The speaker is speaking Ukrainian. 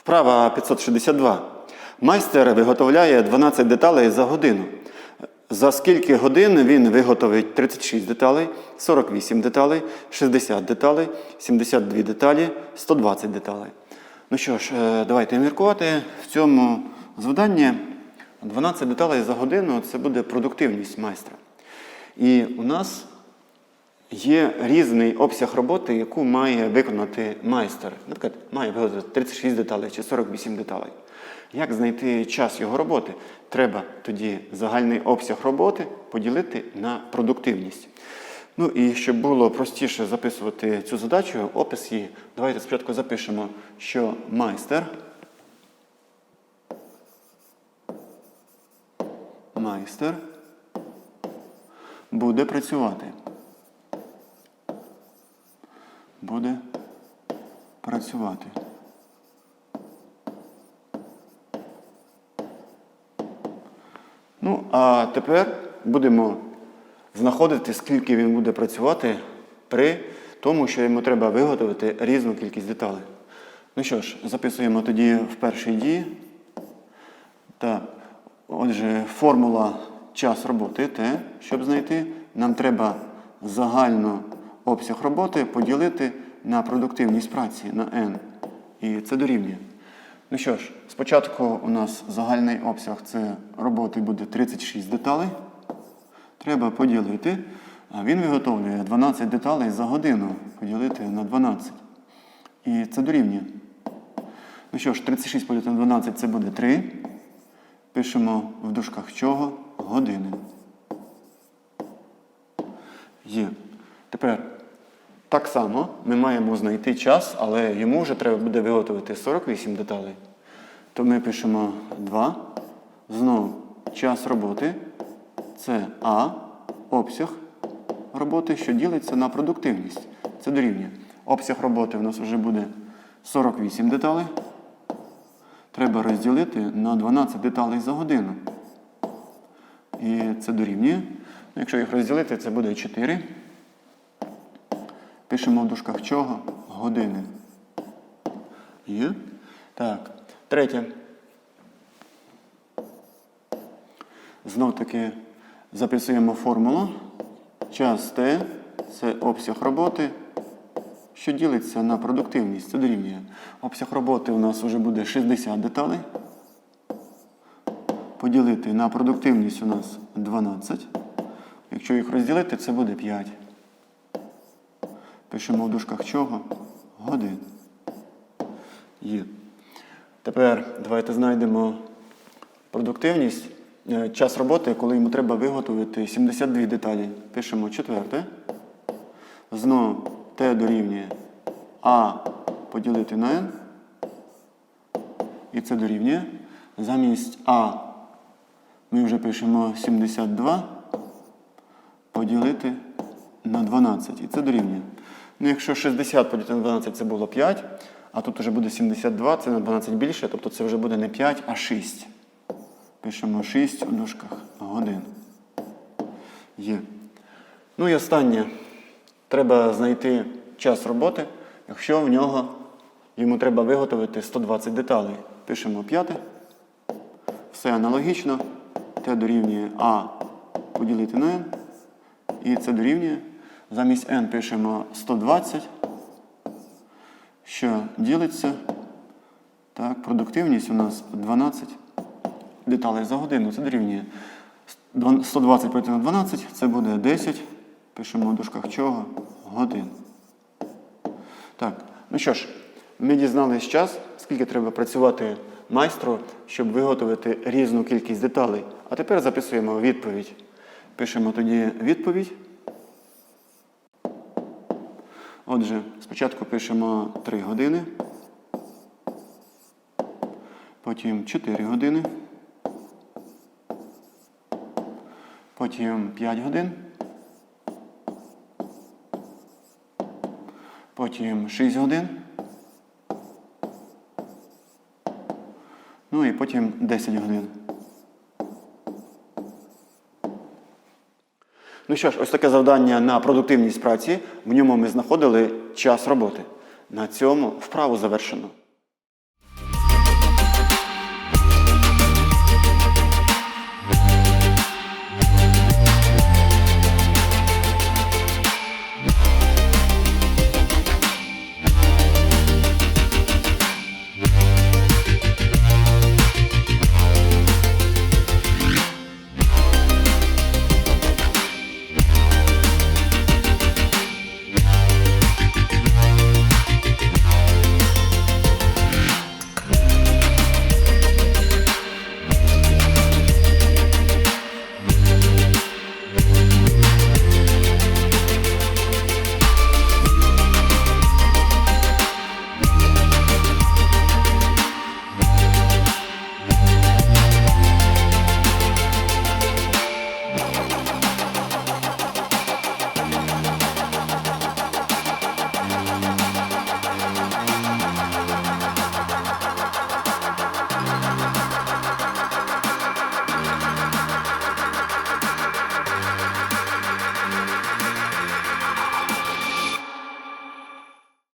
Вправа 562. Майстер виготовляє 12 деталей за годину. За скільки годин він виготовить 36 деталей, 48 деталей, 60 деталей, 72 деталі, 120 деталей. Ну що ж, е, давайте міркувати. В цьому завданні 12 деталей за годину це буде продуктивність майстра. І у нас Є різний обсяг роботи, яку має виконати майстер. Наприклад, має виготовити 36 деталей чи 48 деталей. Як знайти час його роботи? Треба тоді загальний обсяг роботи поділити на продуктивність. Ну і щоб було простіше записувати цю задачу, опис її, давайте спочатку запишемо, що майстер. Майстер буде працювати. Буде працювати. Ну, а тепер будемо знаходити, скільки він буде працювати при тому, що йому треба виготовити різну кількість деталей. Ну що ж, записуємо тоді в першій дії. Так, отже, формула час роботи те, щоб знайти, нам треба загально обсяг роботи поділити на продуктивність праці на n. І це дорівнює. Ну що ж, спочатку у нас загальний обсяг це роботи буде 36 деталей. Треба поділити. Він виготовлює 12 деталей за годину. Поділити на 12. І це дорівнює. Ну що ж, 36 поділити на 12 це буде 3. Пишемо в дужках чого? Години. Є. Тепер так само ми маємо знайти час, але йому вже треба буде виготовити 48 деталей. То ми пишемо 2. Знову час роботи. Це А, обсяг роботи, що ділиться на продуктивність. Це дорівнює. Обсяг роботи у нас вже буде 48 деталей. Треба розділити на 12 деталей за годину. І це дорівнює. Якщо їх розділити, це буде 4. Пишемо в дужках чого? Години. Є? Так. Третє. Знов таки записуємо формулу. Час Т це обсяг роботи, що ділиться на продуктивність. Це дорівнює. Обсяг роботи у нас вже буде 60 деталей. Поділити на продуктивність у нас 12. Якщо їх розділити, це буде 5. Пишемо в дужках чого? Годин. Є. Тепер давайте знайдемо продуктивність. Е, Час роботи, коли йому треба виготовити 72 деталі. Пишемо четверте. Знову Т дорівнює А поділити на N. І це дорівнює. Замість А ми вже пишемо 72 поділити на 12. І це дорівнює. Ну, якщо 60 поділити на 12 це було 5, а тут вже буде 72, це на 12 більше, тобто це вже буде не 5, а 6. Пишемо 6 у дужках годин. Є. Ну і останнє. Треба знайти час роботи, якщо в нього йому треба виготовити 120 деталей. Пишемо 5. Все аналогічно. Т дорівнює А поділити на N. І це дорівнює. Замість n пишемо 120, що ділиться. Так, продуктивність у нас 12 деталей за годину. Це дорівнює 120 поділити на 12, це буде 10. Пишемо в дужках чого? Годин. Так, ну що ж, ми дізналися час, скільки треба працювати майстру, щоб виготовити різну кількість деталей. А тепер записуємо відповідь. Пишемо тоді відповідь. Отже, спочатку пишемо 3 години, потім 4 години, потім 5 годин, потім 6 годин, ну і потім 10 годин. Ну що ж, ось таке завдання на продуктивність праці. В ньому ми знаходили час роботи. На цьому вправу завершено.